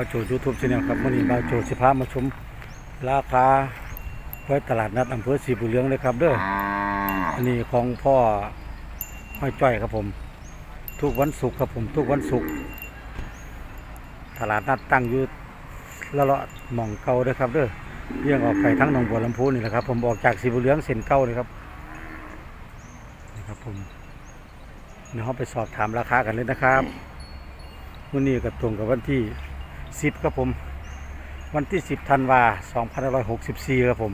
วัสดีครับาโจยูทูบชาแนลครับวันนี้เบาโจสิพามาชมราคาไว้ตลาดนัดอำเภอสีบุเรืองเลยครับเด้ออันนี้ของพ่อห้อยจ้อยครับผม ทุกวันศุกร์ครับผม ทุกวันศุกร์ตลาดนัดตั้งอยู่ละเลาะหม่องเก่าเด้อครับเด้อเรื่องออกไปทั้งหนองบัวลำพูนี่แหละครับ ผมออกจากสีบุเรืองเส้นเก่านี่ครับนี่ครับผมเดี๋ยวเราไปสอบถามราคากันเลยนะครับวันนี้ก็ตรงกับวันที่ 10ครับผม วันที่ 10ธันวา2564ครับผม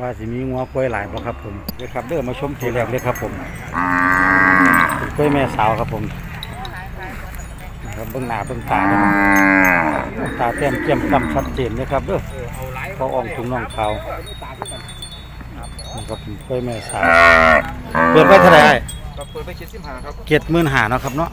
ว่าสิมีงัวกล้วยหลายบ่ครับผมเด้อครับเด้อมาชมตัวแรกเลยครับผมเป็นกล้วยแม่สาวครับผมนะครับเบื้องหน้าเบื้องตาเลยครับตาแต้มเจียมกำชัดเจนนะครับเด้อเขาอ่องถุงน่องขาวนะครับผมกล้วยแม่สาวเปิดไว้เท่าไหร่ครับเปิดไปคิดสิบหาครับเจ็ดหมื่นหาเนาะครับเนาะ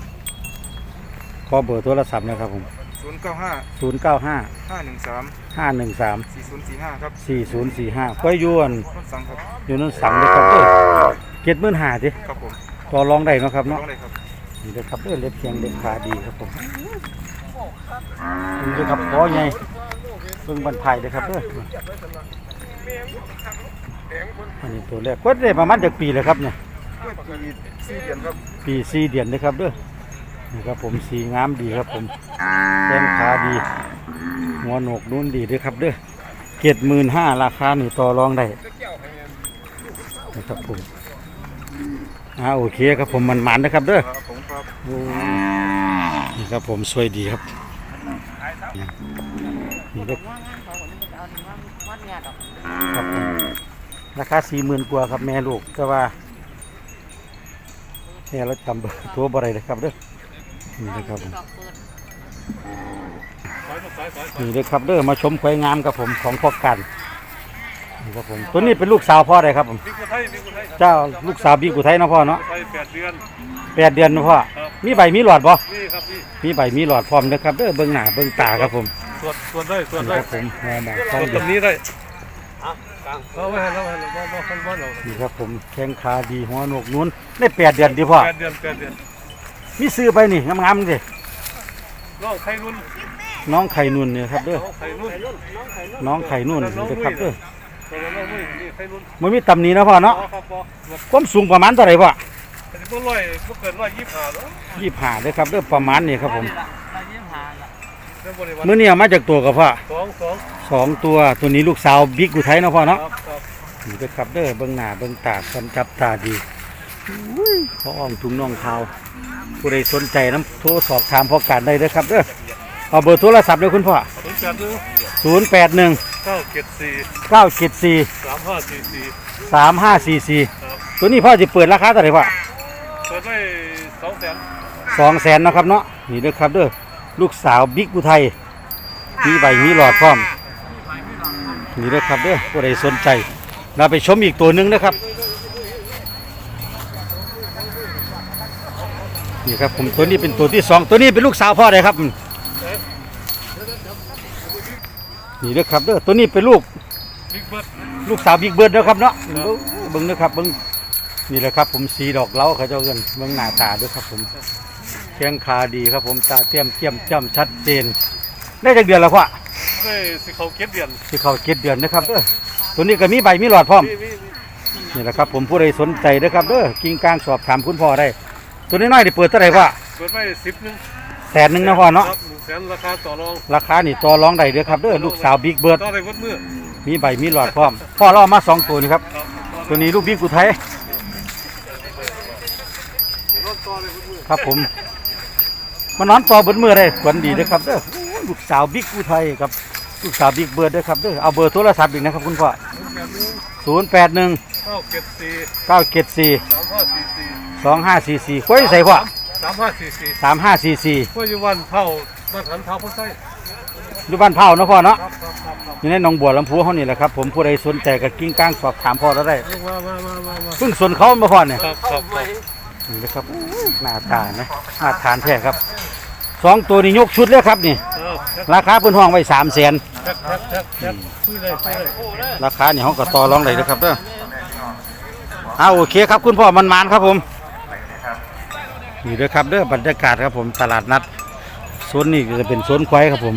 ขอเบอร์โทรศัพท์นะครับผมศูนย์เก้าห้าศูนย์เก้าห้าห้าหนึ่งสามห้าหนึ่งสามสี่ศูนย์สี่ห้าครับสี่ศูนย์สี่ห้าก็ยวนต้นสังครับอยู่นั่นสั่งเลยครับเด้อเจ็ดหมื่นหาสิครับผมต่อรองได้เนาะครับน้อเนาะงเลยครับนี่เลยครับเด้อเล็บเพียงเล็บขาดีครับผมนี่เลยครับพอไงเพิ่งบรรทายเลยครับเด้ออันนี้ตัวแรกก็ได้ประมาณจากปีเลยครับเนี่ย ด้วยปีสี่เดือนครับปีสี่เดือนนะครับเด้อ นี่ครับผมสีงามดีครับผมแข้งขาดีหัวโหนกนุ่นดีด้วยครับเด้อเจ็ดหมื่นห้าราคานี่ต่อรองได้นะครับผมอ่าโอเคครับผมมันมันนะครับเด้อครับผมครับโอ้นี่ครับผมสวยดีครับนี่เด้อครับผมราคาสี่หมื่นกว่าครับแม่ลูกแต่ว่าแม่เราจำเบอร์ตัวบ่ได้เลยครับเด้อ นี่นะครับผมนี่เลยครับเด้อมาชมควายงามครับผมของพ่อกันนี่ครับผมตัวนี้เป็นลูกสาวพ่อใดครับผม บิ๊กอุทัยบิ๊กอุทัยเจ้าลูกสาวบิ๊กอุทัยเนาะพ่อเนาะอุทัยแปดเดือน แปดเดือนเนาะพ่อ ครับ มีใบมีหลอดบ่นี่ครับนี่มีใบมีหลอดพร้อมนะครับเด้อเบิ่งหน้าเบิ่งตาครับผมตรวจตรวจได้ตรวจนี่ได้ครับผมแม่หมอตท้องรวจเดืตอรดงนี้ได้เราไม่ให้เราไม่ให้เราไม่ให้เรานี่ครับผมแข้งขาดีหัวโหนกนุ่นได้แปดเดือนดีพ่อแปดเดือนแปดเดือน มีซื้อไปนี่งามๆดิน้องไข่นุ่นน้องไข่นุ่นเนี่ยครับเด้อน้องไข่นุ่นน้องไข่นุ่นนี่นะครับเด้อแต่ว่าน้องไม่นี่ไข่นุ่นมันมีตำหนินะพ่อเนาะอ๋อครับพ่อหมดความสูงประมาณเท่าไหร่พ่อแต่พวกร้อยพวกเกินร้อยยี่สิบห้าแล้วยี่ห้าเด้อครับเด้อประมาณนี้ครับผมเรื่องบริวารมื้อนี้เอามาจากตัวกับพ่อสองสองสองตัวตัวนี้ลูกสาวบิ๊กอุทัยเนาะพ่อครัเนาะบครับนี่เด้อครับเด้อเบิ่งหน้าเบิ่งตากันจับตาดีอุ้ยเขาอ้อมถุงน่องเท้าผู้ใดสนใจน้ำโทรสอบถามพ่อการได้เด้อครับเด้อเอาเบอร์โทรศัพท์เลยคุณพ่อศูนย์แปดหนึ่ง081เก้าเจ็ดสี่974สามห้าสี่สี่3544ครับตัวนี้พ่อจะเปิดราคาเท่าไหร่พ่อเปิดไว้สองแสนสองแสนนาะครับเนาะนี่เด้อครับเด้อลูกสาวบิ๊กอุทัยมีใบมีหลอดพร้อมนี่เด้อครับเด้อผู้ใดสนใจเราไปชมอีกตัวหนึงนะครับ นี่ครับผมตัวนี้เป็นตัวที่สองตัวนี้เป็นลูกสาวพ่อเลยครับนี่เด้อครับเด้อตัวนี้เป็นลูกบิ๊กเบิร์ดลูกสาวบิ๊กเบิร์ดนะครับเนาะเบิ่งเบิ่งนะครับเบิ่งนี่แหละครับ ผมสีดอกเล้าเขาเจ้าเงินเบิ่งหน้าตาด้วยครับ ผมแข้งขาดีครับ ผมตาเตี้ยมเตี้ยมจ้ำชัดเจน ได้จากเดือนแล้วพ่อได้สิเขาเก็บเดือนที่เขาเจ็ดเดือนนะครับเด้อตัวนี้ก็มีใบมีหลอดพร้อมนี่นี่นี่นี่แหละครับ ผมผู้ใดสนใจนะครับเด้อกิ่งกลางสอบถามคุณพ่อได้ ตัวน้อยๆนี่เปิดเท่าไหร่พ่อเปิดไว้สิบหนึ่งแสนหนึ่งนะพ่อเนาะครับหนึ่งแสนราคาต่อรองราคานี่ต่อรองได้เด้อครับเด้อลูกสาวบิ๊กเบิร์ดต่อได้วัดมือมีใบมีหลอดพร้อมพ่อเราเอามาสองตัวนี่ครับครับตัวนี้ลูกบิ๊กอุทัยเห็นรถต่อได้วัดมือครับผมมานอนต่อบนมือได้ขวัญดีนะครับเด้อโอ้ยลูกสาวบิ๊กอุทัยครับลูกสาวบิ๊กเบิร์ดเด้อครับเด้อเอาเบอร์โทรศัพท์อีกนะครับคุณพ่อศูนย์แปดหนึ่งเก้าเจ็ดสี่เก้าเจ็ดสี่สามห้าสี่ สี่สองห้าสี่สี่คุยใส่พ่อสามห้าสี่สี่สามห้าสี่สี่พ่ออยู่วันเท่าบ้านหันเท่าพ่อไส้อยู่บ้านเผาเนาะพ่อเนาะครับครับครับครับอยู่ในหนองบัวลำพูเขานี่แหละครับผมผู้ใดสนใจกับกิ้งก้างสอบถามพ่อเราได้มามามามามาเพิ่งส่วนเขามาพ่อเนี่ยครับครับครับนี่นะครับอู้หน้าตานะหน้าทานแท้ครับสองตัวนี้ยกชุดเลยครับนี่ เออแท็กราคาเพิ่นห้องไว้สามแสนแท็กแท็กแท็กแท็กคุยเลยคุยเลยราคานี่เขาก็ต่อรองได้นะครับเด้อเอาโอเคครับคุณพ่อมันมานครับผม นี่เด้อครับเด้อบรรยากาศครับผมตลาดนัดโซนนี้ก็จะเป็นโซนควายครับผม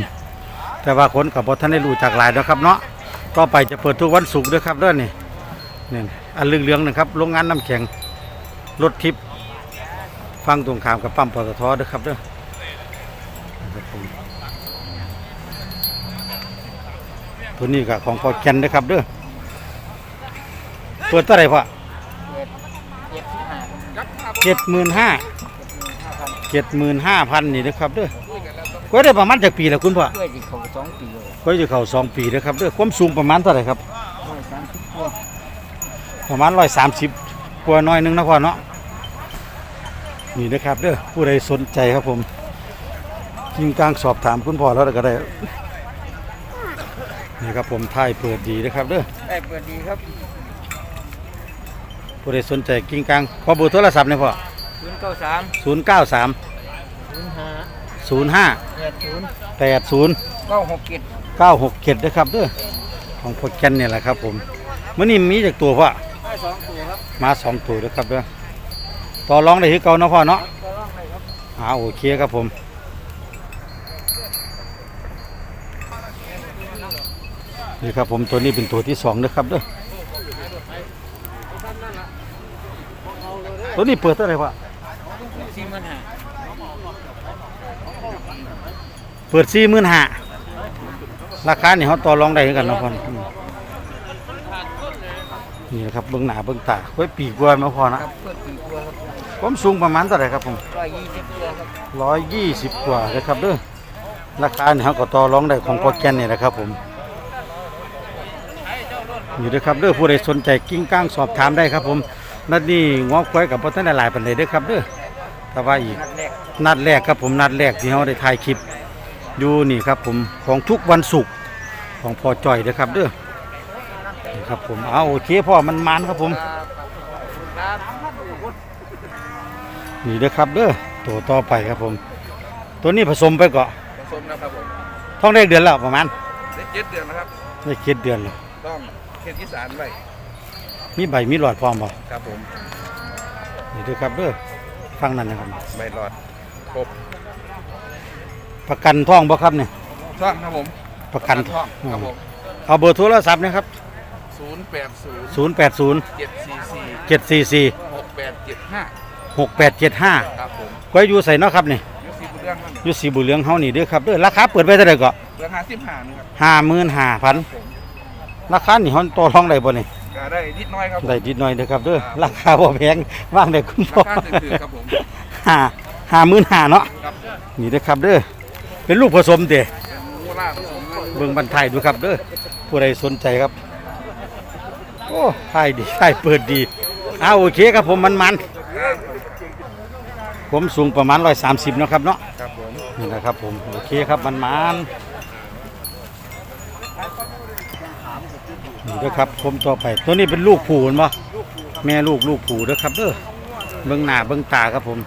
แต่ว่าคนกับบท่านได้รู้จากหลายแล้วครับเนาะต่อไปจะเปิดทุกวันศุกร์ด้วยครับเด้อนี่นี่อันเหลืองๆนะครับโรงงานน้ำแข็งรถทิพย์ฟังตรงข้ามกับปั๊มปตทด้วยครับเด้อนะครับผมตัวนี้ก็ของพอแกนนะครับเด้อเปิดเท่าไหร่พ่อเจ็ดหมื่นห้า เจ็ดหมื่นห้าพันนี่นะครับเด้อก็ได้ประมาณจากปีแล้วคุณพ่อเพื่อที่เขาสองปีเลยก็จะเข้าสองปีนะครับเด้อความสูงประมาณเท่าไหร่ครับร้อยสามสิบกว่าประมาณร้อยสามสิบกว่าหน้อยหนึงนะพ่อเนาะนี่นะครับเด้อผู้ใดสนใจครับผมกิงกลางสอบถามคุณพ่อแล้วก็ได้นี่ครับผมถ่ายเปิดดีนะครับเด้อได้เปิดดีครับผู้ใดสนใจกิงกลางขอเบอร์โทรศัพท์หน่อยพ่อ ศูนย์เก้าสามศูนย์เก้าสามศูนย์ห้าศูนย์ห้าแปดศูนย์แปดศูนย์เก้าหกเจ็ดเก้าหกเจ็ดนะครับเด้อของพ่อแกนเนี่ยแหละครับผมมื่อนี้มีจากตัวพ่อได้สองตัวครับมาสองตัวนะครับเด้อต่อรองได้ที่เก่าเนาะพ่อเนาะตัวร่องเลยครับอ่าโอเคครับผมนี่ครับผมตัวนี้เป็นตัวที่สองนะครับเด้อตัวนี้เปิดเท่าไหร่พ่อ สี่หมื่นห้า เปิดสี่หมื่นห้าราคานี่เขาต่อรองได้คือกันเนาะพ่ออืมนี่นะครับเบื้องหน้าเบื้องตาไว้ปีกว่าไหมาพอคนะรับเปิดปีกว่าครับความสูงประมาณเท่าไหร่ครับผมร้อยยี่สิบตัวครับร้อยยี่สิบกว่านะครับเด้อราคาเนี่ยเขาก็ต่อรองได้ของพอแกนเนี่ยนะครับผมอยู่ด้วยครับเด้อผู้ใดสนใจกิ้งก้างสอบถามได้ครับผมนัดนี้งอกควายกับพ่อท่านได้หลายปันใดเด้อครับเด้อแต่ว่าอีกนัดแรกนัดแรกครับผมนัดแรกที่เขาได้ถ่ายคลิป อยู่นี่ครับผมของทุกวันศุกร์ของพ่อจ่อยเด้อครับเด้อนี่ครับผมเอาโอเคพ่อมันมันครับผมครับนี่เด้อครับเด้อตัวต่อไปครับผม ตัวนี้ผสมไปเกาะผสมนะครับผมท้องได้เดือนแล้วประมาณได้เจ็ดเดือนนะครับได้เจ็ดเดือนแล้วต้องเขตที่สารไว้มีใบมีหลอดพร้อมบ่ครับผมนี่เด้อครับเด้อฟังนั่นนะครับใบหลอดครบ ประกันท้องบ่ครับเนี่ยท่องครับผมประกันท่องครับผมเอาเบอร์โทรศัพท์นะครับศูนย์แปดศูนย์080เจ็ดสี่สี่744หกแปดเจ็ดห้า6875ครับผมก็อยู่ใส่เนาะครับนี่ยุสีบุเรื่องนั่นอยู่สีบุญเหลืองเฮานี่เด้อครับเด้อราคาเปิดไปเท่าไหร่ก็เรื่องห้าสิบห้านี่ครับ55,000ราคานี่เฮาต่อรองได้บ่นี่ก็ได้นิดน้อยครับผมได้นิดหน่อยเด้อครับเด้อราคาบ่แพงว่างได้คุณพ่อราคาถือๆครับผมห้าห้าหมื่นห้าเนาะครับนี่เด้อครับเด้อ เป็นลูกผสมเด้เมูล่าผสมครับเบิ่งบันไทยดูครับเด้อผู้ใดสนใจครับ โอ้ไทยดีไทยเปิดดีอ้าวโอเคครับผมมันมันผมสูงประมาณ130เนาะครับเนาะครับผมนี่นะครับผมโอเคครับมันมันนี่เด้อครับผมต่อไปตัวนี้เป็นลูกผูนบ่แม่ลูกลูกผูเด้อครับเด้อเบิ่งหน้าเบิ่งตาครับผม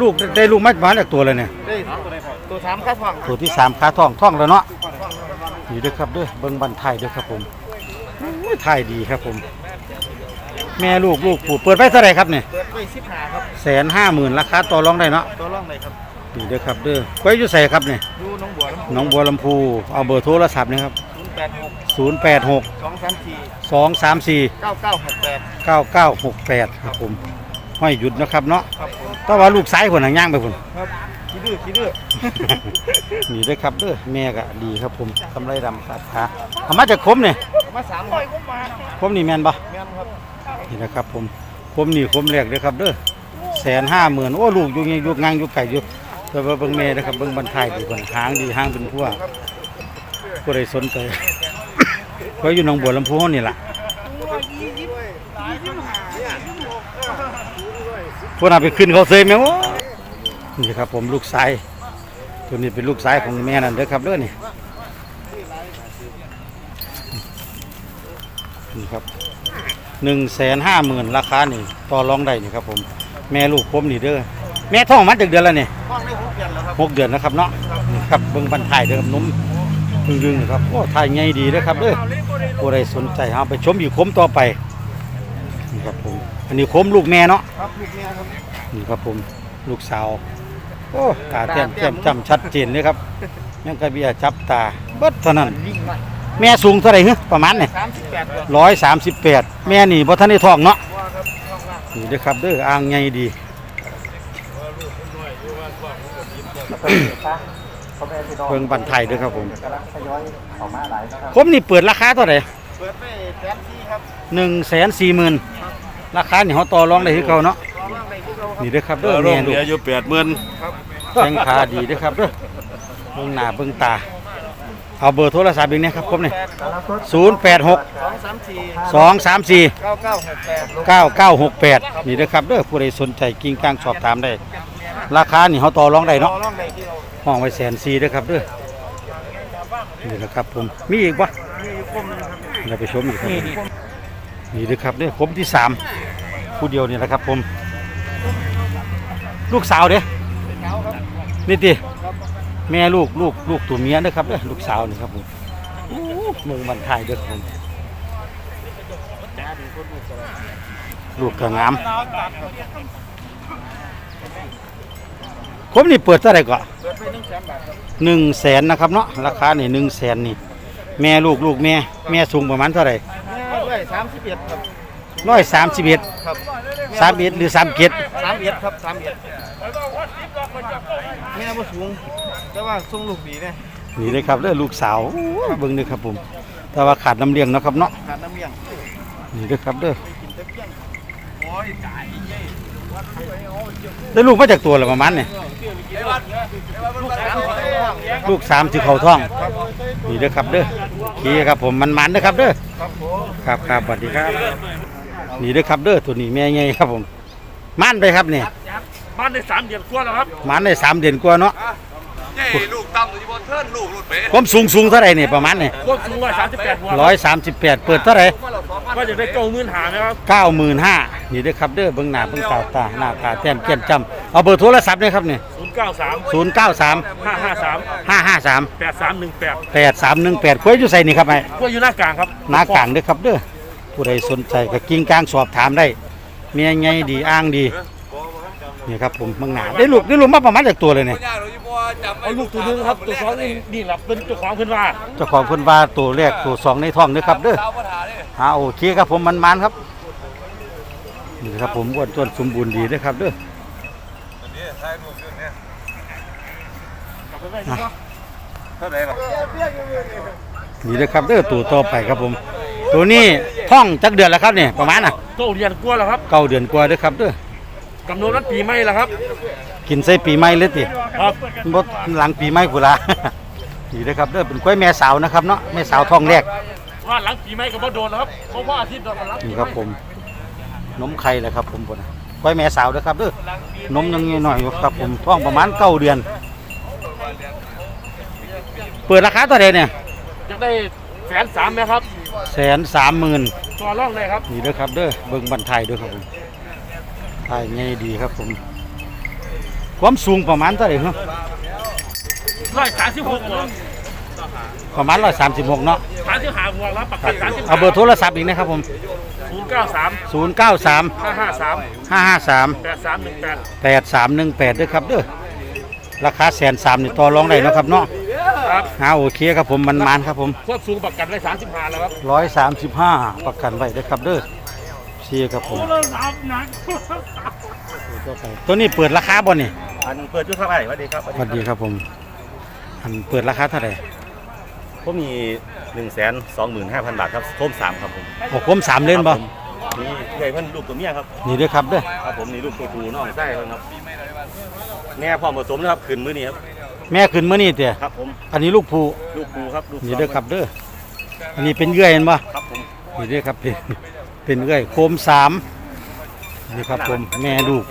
ลูกได้ลูกมาประมาณจากตัวเลยเนี่ยได้ ตัวสามข้าทองตัวที่สามขาท่องท่องแล้วเนาะนี่เด้วยครับเด้วยเบิ้งบันไทยเด้วยครับผมโอ้ยไทยดีครับผม แม่ลูกลูกผูเปิดไปเท่าไหร่ครับเนี่ยเปิดไว้สิบห้าครับแสนห้าหมื่นราคาต่อรองได้เนาะตัวร่องเลยครับนี่เด้อครับเด้อไว้อยู่ใส่ครับเนี่ยดูน้องบัวน้ำหน้องบัวลำพูเอาเบอร์โทรศัพท์นะครับศูนย์แปดหก0 8 6สองสามสี่2 3 4เก้าเก้าหกแปด9 9 6 8ครับผมห้อยหยุดนะครับเนาะครับผมแต่ว่าลูกซ้ายคนหางย่างไปคนครับ ขี้ดื้อขี้ดื้อนี่เด้อครับเด้อแม่ก็ดีครับผมกำไรดำขาดขาเอามาจากคมเนี่ยมาสามร้อยก็มาคมนี่แมนปะแม่นครับนี่นะครับผมผมนี่ผมแรกเลยครับเด้อแสนห้าหมื่นโอ้ลูกอยู่ยังอยู่งางอยู่ไก่อยู่แต่ว่าเบิ่งแม่นะครับเบิ่งบันทายดีกว่าหางดีหางเป็นพวกผู้ใดสนใจก็อยู่หนองบัวลำพูเฮานี่ล่ะพวกน่าไปขึ้นเขาเซยแม่โอ้ นี่ครับผมลูกชายตัวนี้เป็นลูกชายของแม่นั่นเด้อครับเด้อนี่นี่ครับหนึ่งแสนห้าหมื่นราคานี่ต่อรองได้นี่ครับผม แม่ลูกผมนี่เด้อแม่ท้องมาจากเดือนแล้วนี่ห้องได้หกเดือนแล้วครับหกเดือนนะครับเนาะนี่ครับเบิ่งบันทายเด้อครับนุ่มดึงๆนะครับโอ้ถ่ายใหญ่ดีเด้อครับเด้อผู้ใดสนใจเอาไปชมอยู่คมต่อไปนี่ครับผมอันนี้คมลูกแม่เนาะครับลูกเมียครับนี่ครับผมลูกสาว โอ้ตาแต้มแจ่มจำชัดเจนเลยครับยังกระเบียจับตาเบิดเท่านั้น วิ่งหน่อยแม่สูงเท่าไหร่ฮะประมาณเนี่ยสามสิบแปดตัวร้อยสามสิบแปดแม่นี่บ่ทันได้ท้องเนาะว่าครับช่องล่างนี่เด้อครับเด้ออ่างใหญ่ดีเขาแม่พี่น้องเบิ่งบันไทยเด้อครับผม กำลังทยอยออกมาหลายนะครับ ผมนี่เปิดราคาเท่าไหร่เปิดไปแสนที่ครับหนึ่งแสนสี่หมื่นราคานี่เขาต่อรองได้คือเก่าเนาะรอล่างในที่เราครับนี่เด้อครับเด้อเออลแม่งลูเหกลืออยู่แปดหมื่นแข้งขาดีเด้อครับเด้อเบิ่งหน้าเบิ่งตา เอาเบอร์โทรศัพท์อีกนะครับผมนี่แปดครับศูนย์แปดหกสองสามสี่สองสามสี่เก้าเก้าหกแปดเก้าเก้าหกแปดนี่เด้อครับเด้อผู้ใดสนใจกิ่งกลางสอบถามได้ ราคานี่เขาต่อรองได้รอเนาะล่างในที่เราห้องไว้แสนสี่เด้อครับเด้อนี่นะครับผมมีอีกปะมีอยู่คมหนึงครับเราไปชมอีกครับผมนี่เด้อครับเด้อผมที่สามผู้เดียวนี่แหละครับผม ลูกสาวเด้อนี่ติแม่ลูกลูกลูกตัวเมียเด้อครับเด้อลูกสาวนี่ครับผมมืองบันทายเด้อครับผมลูกก็งาม ผมนี่เปิดเท่าไหร่ก็เปิดไปหนึ่งแสนหนึ่งแสนนะครับเนาะราคานี่หนึ่งแสนนี่ แม่ลูกลูกแม่ แม่สูงประมาณเท่าไหร่แม่ด้วยสามสิบเอ็ดครับ ร้อยสามสิบเอ็ดครับสามเอ็ดหรือสามเจ็ดสามเอ็ดครับสามเอ็ดแม่บ่สูง แต่ว่าทรงลูกดีเนี่ยนี่เลยครับเด้อลูกสาวโอ้ยเบิ่งเด้อครับผม แต่ว่าขาดน้ำเลี้ยงเนาะครับเนาะขาดน้ำเลี้ยงนี่เด้อครับเด้อกินแต่เพี้ยงได้ลูกมาจากตัวละประมาณเนี่ยลูกสามคนว่างลูกสามที่เขาท้องนี่เด้อครับเด้อโอเคครับผมมันมันๆเด้อครับเด้อครับผมครับครับสวัสดีครับ นี่เด้อครับเด้อตัวนี้แม่ใหญ่ครับผมมันไปครับเนี่ยบ้านได้สามเดือนกว่าแล้วครับมันได้สามเดือนกว่าเนาะใหญ่ลูกต่ำอยู่บนเทิร์นลูกรถเป๊ะผมสูงสูงเท่าไหร่เนี่ยประมาณเนี่ยควบสูงร้อยสามสิบแปดหัวร้อยสามสิบแปดเปิดเท่าไหร่ว่าจะได้เก้าหมื่นหานะครับเก้าหมื่นห้านี่เด้อครับเด้อเบิ่งหน้าเบิ่งตาตาหน้าตาแจ่มแจ่มจำเอาเบอร์โทรศัพท์เนี่ยครับเนี่ยศูนย์เก้าสามศูนย์เก้าสามห้าห้าสามห้าห้าสามแปดสามหนึ่งแปดแปดสามหนึ่งแปดคุยอยู่ใส่นี่ครับไอ้พวกอยู่หน้ากลางครับหน้ากลางเด้อครับเด้อ ผู้ใดสนใจก็กิ้งกลางสอบถามได้เมียไงดีอ้างดีนี่ครับผมเบิ่งหน้าได้ลูกได้ลูกมาประมาณจากตัวเลยเนี่ยยากเราอยู่บ่จำเอาลูกตัวหนึงครับตัวสองนี่นี่แหละเป็นเจ้าของเพิ่นว่าเจ้าของเพิ่นว่าตัวแรกตัวสองในท้องเด้อครับเด้อสาวปัญหาเนี่ยอ่าโอเคครับผมมันมันๆครับนี่ครับผมอ้วนต้วนสมบูรณ์ดีเด้อครับเด้อนี่ใช่ลูกเรื่องเนี้ยอะเท่าไหร่ล่ะ นี่เด้อครับเด้อตัวต่อไปครับผม ตัวนี้ท้องจักเดือนแล้วครับเนี่ยประมาณน่ะเก้าเดือนกว่าแล้วครับเก้าเดือนกว่าเด้อครับเด้อกำหนดวันปีใหม่แล้วครับ กินใส่ปีใหม่เลยติครับบ่หลังปีใหม่กูละนี่เด้อครับเด้อเป็นกล้วยแม่สาวนะครับเนาะแม่สาวท้องแรกว่าหลังปีใหม่ก็บ่โดนแล้วครับเพราะว่าอาทิตย์โดนแล้วนี่ครับผมนมไข่แหละครับผมพุ่นน่ะกล้วยแม่สาวเด้อครับเด้อนมยังน้อยๆอยู่ครับผมท้องประมาณเก้าเดือน เปิดราคาตัวใดเนี่ย จะได้แสนสามไหมครับแสนสามหมื่นตัวร่องเลยครับนี่เด้อครับเด้อเบิ่งบันไทยเด้อครับผมไทยง่ายดีครับผม ความสูงประมาณเท่าไหร่ครับร้อยสามสิบหกหัวประมาณร้อยสามสิบหกเนาะสามสิบห้าหัวแล้วปักเก็ตสามสิบเอาเบอร์โทรศัพท์อีกนะครับผมศูนย์เก้าสามศูนย์เก้าสามห้าห้าสามห้าห้าสามแปดสามหนึ่งแปดแปดสามหนึ่งแปดด้วยครับเด้อราคาแสนสามนี่ต่อรองได้เนาะครับเนาะ ครับฮาโอเคครับผมมันมันๆครับผมควบสูงประกันไว้สามสิบห้าแล้วครับร้อยสามสิบห้าประกันไว้ด้วยครับเด้อเชียร์ครับผมตัวต่อไปตัวนี้เปิดราคาบ่นี่อันเปิดอยู่เท่าไหร่สวัสดีครับสวัสดีครับผม อันเปิดราคาเท่าไหร่ผมมี1นึ่งแสนสองหมื่นห้าพันบาทครับโทมสามครับผมโอ้ผมสามเล่นบ่ครับผมนี่ใหญ่เพิ่นลูกตัวเมียครับนี่ด้วยครับเด้อครับผมนี่ลูกตัวผู้น้องไส้เพิ่นครับแม่พร้อมผสมนะครับขึ้นมื้อนี้ครับ แม่ขึ้นมื้อนี้เตี้ยครับผมอันนี้ลูกผู้ลูกผู้ครับลูกนี่เด้อครับเด้ออันนี้เป็นเยื่อยเห็นบ่ครับผมนี่เด้อครับเป็นเป็นเยื่อยโคมสามนี่ครับผมแม่ลูก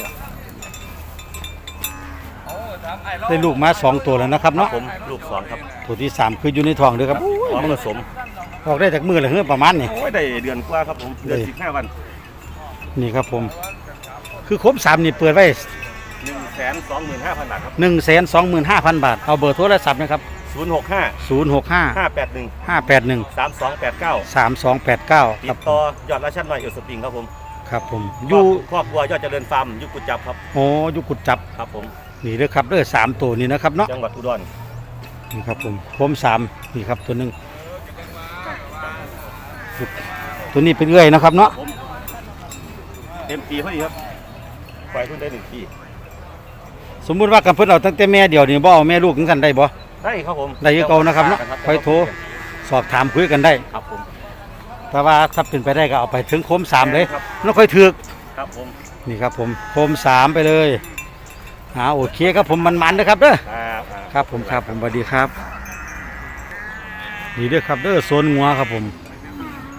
ได้ลูกมาสองตัวแล้วนะครับครัเนาะบผมลูกสองครับตัวที่สามคืออยู่ในท้องเด้อครับพร้อมผสมออกได้จากมือเลยเฮ้ยประมาณนี้โอ้ยได้เดือนกว่าครับผมเดือนได้สิบห้าวัน นี่ครับผม คือครบสามนี่เปิดไว้หนึ่ง แสนสองหมื่นห้าพันบาทครับหนึ่งแสนสองหมื่นห้าพันบาท เอาเบอร์โทรศัพท์นะครับศูนย์หกห้าศูนย์หกห้าห้าแปดหนึ่งห้าแปดหนึ่งสามสองแปดเก้าสามสองแปดเก้าติครับดผต่อมยอดราชันหน่อยเอลสปริงครับผมครับผมออยู่ยู่ครอบครัวยอดเจริญฟาร์มอยุกุจับครับโอ้อยู่กุดจับครับผมนี่เด้อครับเด้อสามตัวนี้นะครับเนาะจังหวัดอุดรนี่ครับผมผมสามนี่ครับตัวหนึ่งตัวนี้เป็นเอื้อยนะครับเนาะเต็มปีพอดีครับปล่อยเพิ่นได้หนึ่งปี สมมุติว่ากันเพิ่นเอาตั้งแต่แม่เดียวนี่บ่เอาแม่ลูกกันได้บ่ ได้ครับผมได้คือเก่านะครับเนาะค่อยโทรสอบถามคุยกันได้ ครับผมแต่ว่าถ้าเป็นไปได้ก็เอาไปถึงโคมสามเลยแล้วค่อยถึกครับผมนี่ครับผมโคมสามไปเลยอ่าโอเคครับผมมันๆนะครับเด้อครับครับครับผมครับผมสวัสดีครับ นี่เด้อครับเด้อโซนงัวครับผม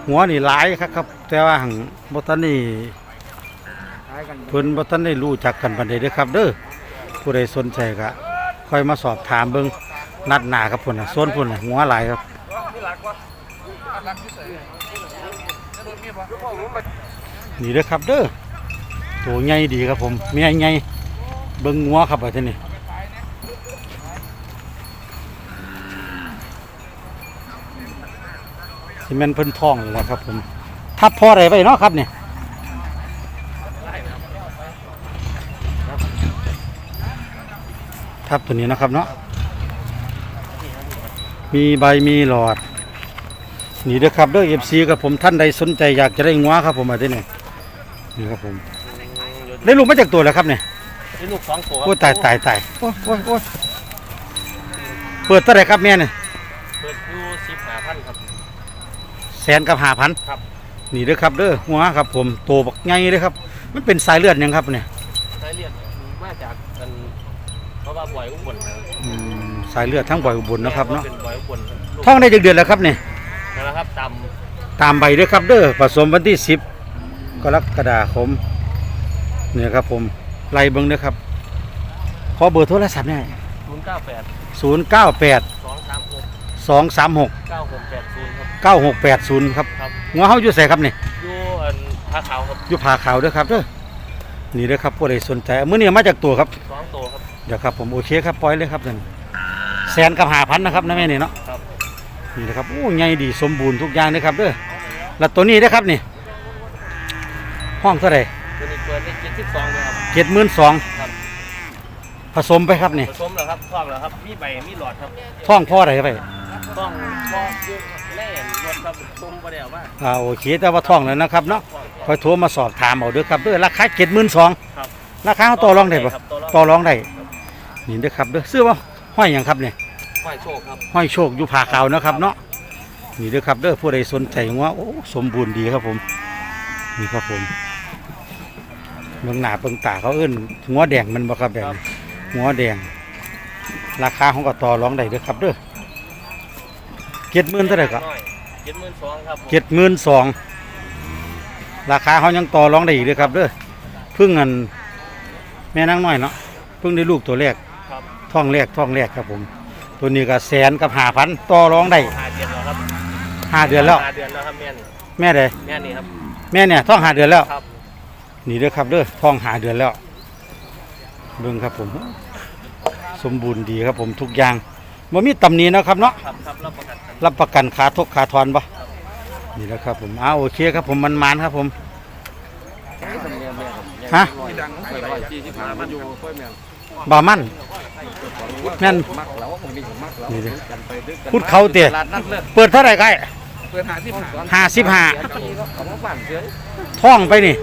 หัวนี่หลายครับครับ แต่ว่าหังบ่ทันนี่เพิ่นบ่ทันได้รู้จักกันปานใดเด้อครับเด้อ ผู้ใดสนใจก็ค่อยมาสอบถามเบิ่งนัดหนาครับพุ่นน่ะโซนพุ่นน่ะหัวหลายครับ นี่เด้อครับเด้อตัวใหญ่ดีครับผมเมียใหญ่เบิ่งงัวครับว่าที่นี่สิแม่นเพิ่นท้องนี่แหละครับผมทับพ่ออะไรไว้เนาะครับเนี่ย ทับตัวนี้นะครับเนาะมีใบมีหลอด นี่เด้อครับเด้อเอฟซีกับผมท่านใดสนใจอยากจะได้งัวครับผมมาที่นี่นี่ครับผมได้ลูกมาจากตัวแล้วครับเนี่ยนี่ลูกสองตัวโอ้ยตายตายตายโอ้ยโอ้ยโอ้ยเปิดเท่าไหร่ครับแม่เนี่ยเปิดอยู่สิบห้าพันครับแสนกับห้าพันครับนี่เด้อครับเด้อหัวครับผมโตบักใหญ่เลยครับ มันเป็นสายเลือดหยังครับเนี่ยสายเลือดมาจาก บ่อยอุบลนะอืมสายเลือดทั้งบ่อยอุบลนะครับเนาะเป็นบ่อยอุบลครับลูกท้องได้จักเดือนแล้วครับเนี่ยนั่นแหละครับตตามใบเด้อครับเด้อผสมวันที่สิบกรกฎาคมเนี่ยครับผมไล่เบิ้งเด้อครับขอเบอร์โทรศัพท์เนี่ยำศูนย์เก้าแปดศูนย์เก้าแปดสองสามหกสองสามหกเก้าหกแปดศูนย์ครับเก้าหกแปดศูนย์ครับครับหัวเฮาอยู่ใส่ครับเนี่ย อยู่อันผาขาวครับอยู่ผาขาวเด้อครับเด้อนี่เด้อครับผู้ใดสนใจมื้อนี้มาจากตัวครับสองตัวครับ เดี๋ยวครับผมโอเคครับปล่อยเลยครับนั่นแสนกับหาพันนะครับนะแม่นี่เนาะครับนี่นะครับโอ้ใหญ่ดีสมบูรณ์ทุกอย่างเลยครับเด้อแล้วตัวนี้นะครับนี่ ห้องเท่าไหร่ตัวนี้เปิดได้เจ็ดสิบสองเลยครับเจ็ดหมื่นสองครับผสมไปครับนี่ผสมแล้วครับครอบแล้วครับมีใบมีหลอดครับท้องพ่ออะไรไปต้องพอยืดแล่นรถครับตุ้มประเดี๋ยวว่าอ่าโอเคแต่ว่าท้องแล้วนะครับเนาะคอยโทรมาสอบถามเอาเด้อครับเด้อราคาเจ็ดหมื่นสองครับราคาเขาต่อรองได้ปะครับตัวรองต่อรองได้ นี่เด้อครับเด้อซื้อว่าห้อยอย่างครับเนี่ยห้อยโชคครับห้อยโชคอยู่ผาขาวนะครับเนาะนี่เด้อครับเด้อผู้ใดสนใจว่าโอ้สมบูรณ์ดีครับผมนี่ครับผมเมืองหนาเปิงตาเขาเอื้นหัวแดงมันบ่ครับแบบนี้หัวแดง ราคาของก็ต่อรองได้เด้อครับเด้อเจ็ดหมื่นเท่าไหร่ครับน้อยเจ็ดหมื่นสองครับผมเจ็ดหมื่นสองราคาเขายังต่อรองได้อีกเด้อครับเด้อเพิ่งเงินแม่นางน้อยเนาะเพิ่งได้ลูกตัวแรกครับ ท้องแรกท้องแรกครับผม ตัวนี้ก็แสนกับห้าพันต่อรองได้ห้าเดือนแล้วครับห้าเดือนแล้วห้าเดือนแล้วครับแม่นแม่ใดแม่นี่ครับแม่เนี่ยท้องหาเดือนแล้วครับนี่เด้อครับเด้อท้องหาเดือนแล้วเบิ่งครับผม สมบูรณ์ดีครับผมทุกอย่างบ่มีตำหนิเนาะครับเนาะครับครับรับประกันครับรับประกันขาทกขาทอนปะนี่แหล้วครับผมอ้าโอเคครับผมมันมานๆครับผมฮะบามัน แม่นนี่เด้อพูดเขาเตะเปิดเท่าไหร่ไก่เปิดหาที่ผ่านห้าสิบห้าของบ้านเสือท่องไปนี่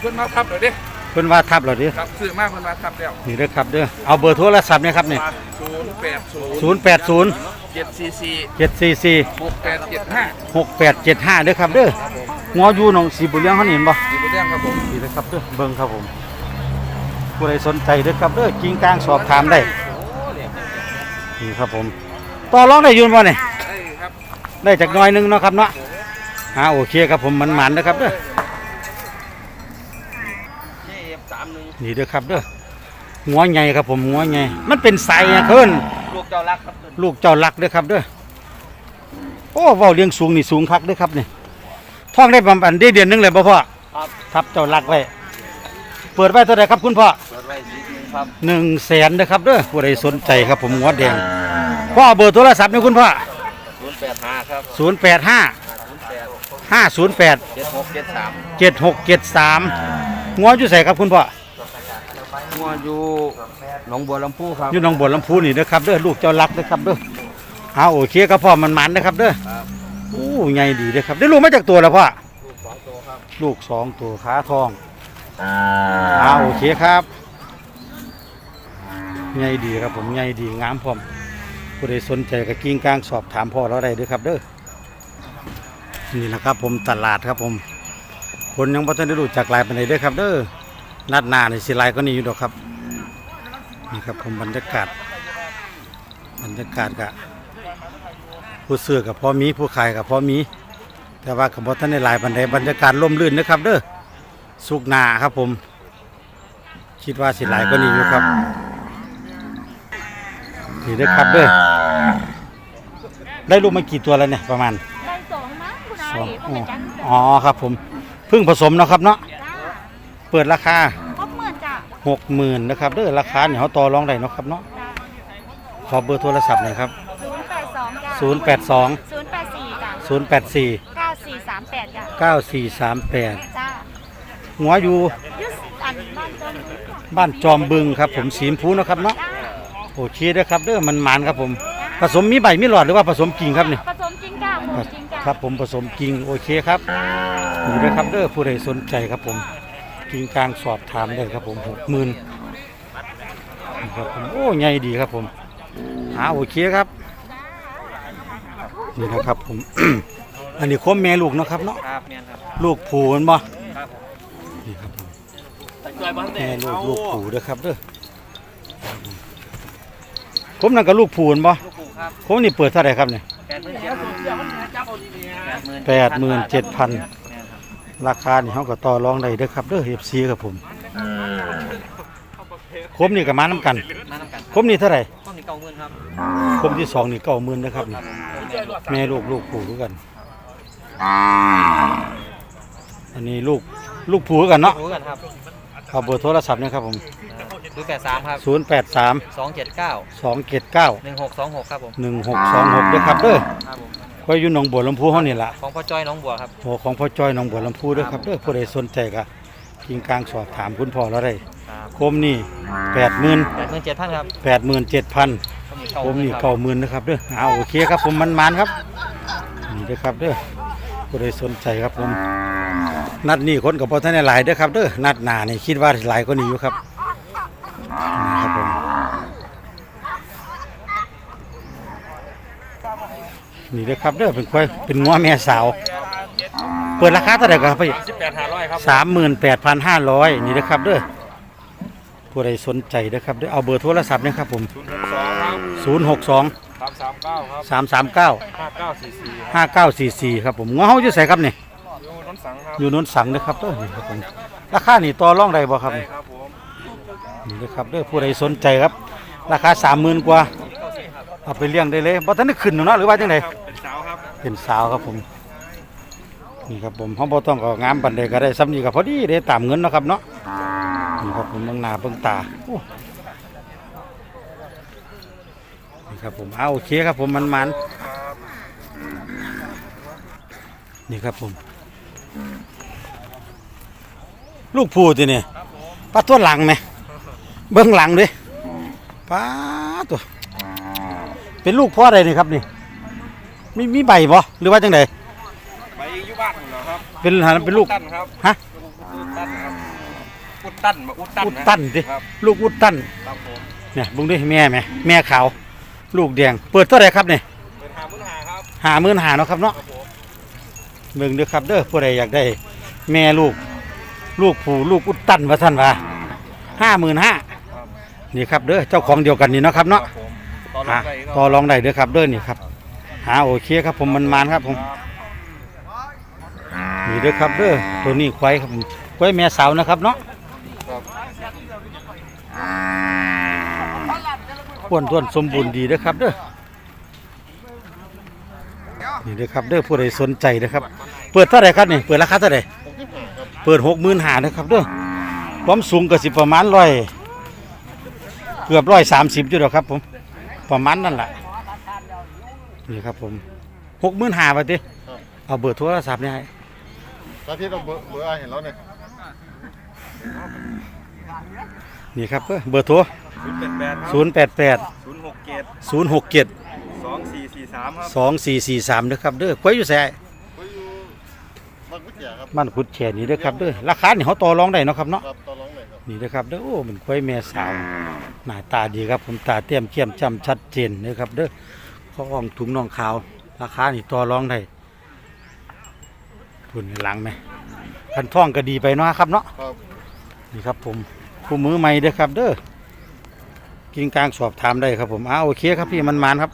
เพิ่นมาทับเลยดิเพิ่นว่าทับเหรอดิครับซื้อมากเพิ่นมาทับแล้วนี่เด้อครับเด้อเอาเบอร์โทรศัพท์เนี่ยครับนี่ศูนย์แปดศูนย์ศูนย์แปดศูนย์เจ็ดสี่สี่เจ็ดสี่สี่หกแปดเจ็ดห้าหกแปดเจ็ดห้าเด้อครับเด้องัวอยู่หนองสีบุเรียงเขาเห็นบ่ดีบุเรื่องครับผมนี่นะครับเด้อเบิ่งครับผม ผู้ใดสนใจเด้อครับเด้อกิงกลางสอบถามได้นี่ครับผมต่อรองได้อยืนบ่เนี่ยไอ้ครับได้จากหน้อยหนึงเนาะครับเนาะอ่าโอเคครับผมมันหมันนะครับเด้อเจ็บสามหนึ่งนี่เด้อครับเด้อหัวใหญ่ครับผมหัวใหญ่มันเป็นสายอะเพิ่นลูกเจ้ารักครับตัวนี้ลูกเจ้ารักเด้อครับเด้อโอ้เว้าเลี้ยงสูงนี่สูงคักเด้อครับนี่ท้องได้ประมาณได้เดือนหนึงเลยบ่พ่อครับทับเจ้ารักไว้ เปิดไว้เท่าไหร่ครับคุณพ่อเปิดไว้สิบหนึ่งครับหนึ่งแสนนะครับเด้อผู้ใดสนใจครับผมหัวแดงพ่อเบอร์โทรศัพท์นี่คุณพ่อศูนย์แปดห้าครับศูนย์แปดห้าศูนย์แปดห้าศูนย์แปดเจ็ดหกเจ็ดสามเจ็ดหกเจ็ดสามงัวอยู่ใส่ครับคุณพ่องัวอยู่หนองบัวลำพูครับอยู่หนองบัวลำพูนี่เด้อครับเด้อลูกเจ้ารักเด้อครับเด้อเอาโอเคครับพ่อมันมันนะครับเด้อโอ้ใหญ่ดีเด้อครับได้ลูกมาจากตัวแล้วพ่อลูกสองตัวขาทอง เอาโอเคครับใหญ่ดีครับผมใหญ่ดีงามพร้อมผู้ใดสนใจก็กิ้งกลางสอบถามพ่อเราได้ด้อครับเด้อนี่แหละครับผมตลาดครับผม คนยังบ่ทันได้รู้จักลายปานใดเด้อครับ เด้อนัดหน้านี่สิลายก็นี่อยู่ดอกครับนี่ครับผมบรรยากาศ บรรยากาศกะผู้ซื้อกับพ่อมีผู้ขายกับพ่อมี แต่ว่ากับพ่ท่านในลายบันไดบรรยากาศร่มรื่นนะครับเด้อ สุกหนาครับผม คิดว่าสิหลายก็นี่อยู่ครับนี่เด้อครับเด้อได้ลูกมากี่ตัวแล้วเนี่ยประมาณได้สองมั้งคุณสอาองเอ๋ก็จะจังอ๋อครับผมเพิ่งผสมเนาะครับเนาะจ้าเปิดราคาครบหมื่นจ้ะหกหมื่นนะครับเด้อราคาเนี่ยเขาต่อรองได้เนาะครับเนาะจ้าขอเบอร์โทรศัพท์หน่อยครับศูนย์แปดสองจ้า0 8 2ศูนย์แปดสี่จ้ะ0 8 4เก้าสี่สามแปดจ้ะ9 4 3 8จ้าหัวอยู่ยุส อันบ้านต้นนี้จ้ะบ้านจอมบึงครับ ผมสีชมพูเนาะครับเนาะจ้าโอเคเด้อครับเด้อมันมันครับผม ผสมมีใบมีหลอดหรือว่าผสมกิ่งครับนี่ผสมจริงจ้าหมูจริงจ้าครับผมผสมกิ่งโอเคครับนี่เด้อครับเด้อผู้ใดสนใจครับผมกิ่งกลางสอบถามได้ครับผมหกหมื่นครับผมโอ้ใหญ่ดีครับผมหาโอเคครับนี่นะครับผม อันนี้คมแม่ลูกเนาะครับเนาะครับแม่นครับลูกผูมันบ่ ครับ นี่ครับผม จอยบ้านแต่แม่ลูกลูกผูเด้อครับเด้อผมนั่นก็ลูกผูมันบ่ลูกปู่ครับผมนี่เปิดเท่าไหร่ครับเนี่ยแปดหมื่นเจ็ดพันแปดหมื่นเจ็ดพันราคานี่เขาก็ต่อรองได้เด้อครับเด้อเอฟซีครับผมคมนี่กับมาน้ำกันมาทำกันคมนี่เท่าไหร่ต้นนี้เก้าหมื่นครับคมที่สองนี่เก้าหมื่นนะครับนี่แม่ลูกลูกผูด้วยกัน อันนี้ลูกลูกผูด้วยกันเนาะ รู้กันครับเอาเบอร์โทรศัพท์เนี่ยครับผม ศูนย์แปดสามครับศูนย์แปดสามสองเจ็ดเก้าสองเจ็ดเก้าหนึ่งหกสองหกครับผมหนึ่งหกสองหกด้วยครับเด้อครับผมคอยอยู่หนองบัวลำพูเขานี่ล่ะของพ่อจ้อยน้องบัวครับโอ้ของพ่อจ้อยหนองบัวลำพูด้วยครับเด้อผู้ใดสนใจก็กิงกลางสอบถามคุณพ่อเราได้ครับคมนี่แปดหมื่นแปดหมื่นเจ็ดพันครับแปดหมื่นเจ็ดพันต้นนี้เก้าคหมมื่นี่นครับเก้าหมื่นนะครับเด้อเอาโอเคครับผมมันมันๆครับ นี่เด้อครับเด้อ ผู้ใดสนใจครับผมนัดนี้คนกับพ่อท่านได้หลายเด้อครับเด้อนัดหนานี่คิดว่าหลายก็นี้อยู่ครับนี่ครับผมนี่เด้อครับเด้อเป็นควายเป็นงัวแม่สาว เปิดราคาเท่าไหร่ครับพี่สิบแปดห้าร้อยครับสามหมื่นแปดพันห้าร้อยนี่นะครับเด้อผู้ใดสนใจนะครับเด้อเอาเบอร์โทรศัพท์นะครับผมศูนย์หกสองครับศูนย์หก สองสามสามเก้าครับสามสามเก้าห้าเก้าสี่สี่ห้าเก้าสี่สี่ครับผมง้อเฮาอยู่ใส่ครับนี่โยนน้ำสังครับอยู่โนนสังนะครับเด้อนี่ครับผมราคานี่ต่อรองได้บ่ครับได้นี่ครับผมนี่นะครับเด้อผู้ใดสนใจครับ ราคาสามหมื่นกว่าเอาไปเลี้ยงได้เลยบ่ทันได้ขึ้นหรอกเนาะหรือว่าจังไดครับเป็นสาวครับเป็นสาวครับผมนี่ครับผมเฮาบ่ต้องก็งามปานใดก็ได้ซ้ำนี่ก็พอดีได้ตามเงินเนาะครับเนาะนี่ครับผมเบิ่งหน้าเบิ่งตาโอ้ นี่ครับผมเอาโอเคครับผมมันมันๆนี่ครับผม ลูกพูดนี่ป้าตัวหลังไหมเบื้องหลังด้วยป้าตัวเป็นลูกพ่อใดนี่ครับนี่มีมีใบบ่หรือว่าจังไดไปอยู่บ้านเหรอครับเป็นหันเป็นลูกตันครับฮะอุดตันครับอุดตันมาอุดตันอุดตันดิครับลูกอุดตันครับผมเนี่ยเบุ้งด้วยแม่ไหมแม่ขาว ลูกแดง เปิดเท่าไหรครับนี่เป็นหาพื้นหาครับหาหมื่นหาเนาะครับเนาะครับผมเบิ่งเด้อครับเด้อผู้ใดอยากได้ แม่ลูก ลูกผู้ลูกอุดตันว่าท่านว่าห้าหมื่นห้านี่ครับเด้อเจ้าของเดียวกันนี่เนาะครับเนาะครับผมตอนอะไปครับต่อรองได้เด้อครับเด้อนี่ครับหาโอเคครับผมมันมันๆครับผมนี่เด้อครับเด้อตัวนี้ควายครับผมควายแม่สาวนะครับเนาะ วนท้วนสมบูรณ์ดีเด้อครับเด้อนี่เด้อครับเด้อผู้ใดสนใจเด้อครับ เปิดเท่าไหร่ครับนี่เปิดราคาเท่าไหร่เปิดหกหมื่นหาเด้อครับเด้อความสูงก็สิประมาณร้อยเกือบร้อยสามสิบอยู่ดอกครับ ผมประมาณนั่นแหละนี่ครับผมหกหมื่นหาไปติเอาเบอร์โทรศัพท์เนี่ยให้ตอนที่เราเบอร์เบอร์เห็นแล้วเนี่ยนี่ครับเอ้อเบอร์โทร ศูนย์แปดแปดครับ0 8 8ศูนย์หกเจ็ด0 6 7สองสี่สี่สามครับ2 4 4 3นะครับเด้อควายอยู่แซ่บ้านกุดแช่นี่เด้อครับเด้อราคานี่เขาต่อรองได้เนาะครับเนาะครับต่อรองเลยครับนี่นะครับเด้อโอ้มันควายแม่สาวหน้าตาดีครับผมตาเตี้ยมเขี้ยมจำชัดเจนเด้อครับเด้อข้ออ่องถุงน่องขาว ราคานี่ต่อรองได้ทุนหลังไหมคันท่องก็ดีไปเนาะครับเนาะ ครับ นี่ครับผมคู่มือใหม่เด้อครับเด้อ กิ่งกลางสอบถามได้ครับผมอ้าโอเคครับพี่มันมานครับ